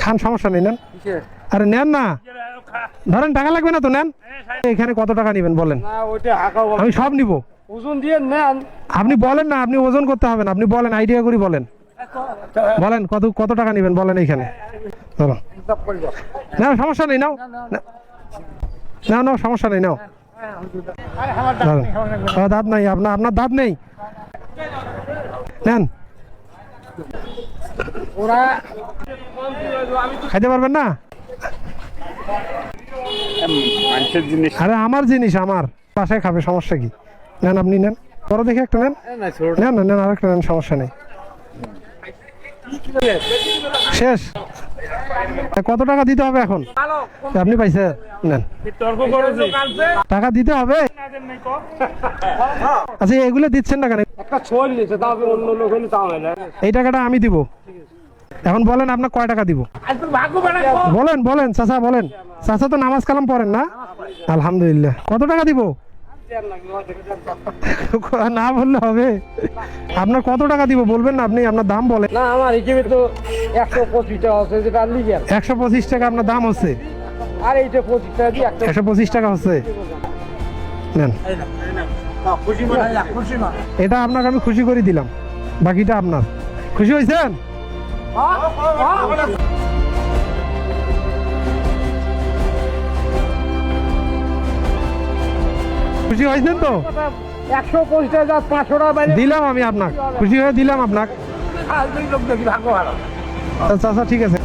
খান সমস্যা নেই নেন। আরে নেন না। ধরেন টাকা লাগবে না তো নেন। এখানে কত টাকা নেবেন বলেন। আমি সব নিব। ওজন দিয়ে নেন। আপনি বলেন না আপনি ওজন করতে হবে না। আপনি বলেন আইডিয়া করি বলেন। বলেন কত কত টাকা নেবেন বলেন এইখানে। ধরো না সমস্যা নেই নাও। না- নাও সমস্যা নেই নাও। দাঁত নাই আপনার আপনার দাঁত নেই। নেন। ওরা খাইতে পারবেন না? আরে আমার জিনিস আমার। বাসায় খাবে সমস্যা কি? নেন আপনি নেন। বড় দেখে একটা নেন। নেন না নেন আরেকটা নেন সমস্যা নেই। শেষ। কত টাকা দিতে হবে এখন? আপনি পাইছে নেন। টাকা দিতে হবে? আচ্ছা এগুলো দিচ্ছেন না কেন? এই টাকাটা আমি দিব। এখন বলেন আপনার কয় টাকা দিব? বলেন বলেন চাচা বলেন। চাচা তো নামাজ কালাম পড়েন না? আলহামদুলিল্লাহ। কত টাকা দিব? না বললে হবে। আপনার কত টাকা দিব বলবেন না আপনি আপনার দাম বলেন। না আমার হিসেবে তো একশো পঁচিশ টাকা আছে যেটা লিগেল একশো পঁচিশ টাকা আপনার দাম হচ্ছে। আর এইটা পঁচিশ টাকা দিয়ে একশো পঁচিশ টাকা হচ্ছে। নেন। খুশি মানে খুশি না এটা আপনাকে আমি খুশি করে দিলাম। বাকিটা আপনার। খুশি হয়েছেন? খুশি হয়েছেন তো? একশো পঁচিশ টাকা পাঁচশো টাকা দিলাম আমি আপনাকে। খুশি হয়ে দিলাম আপনাকে। লোক দেখি ভাগ্য ভালো চাচা ঠিক আছে।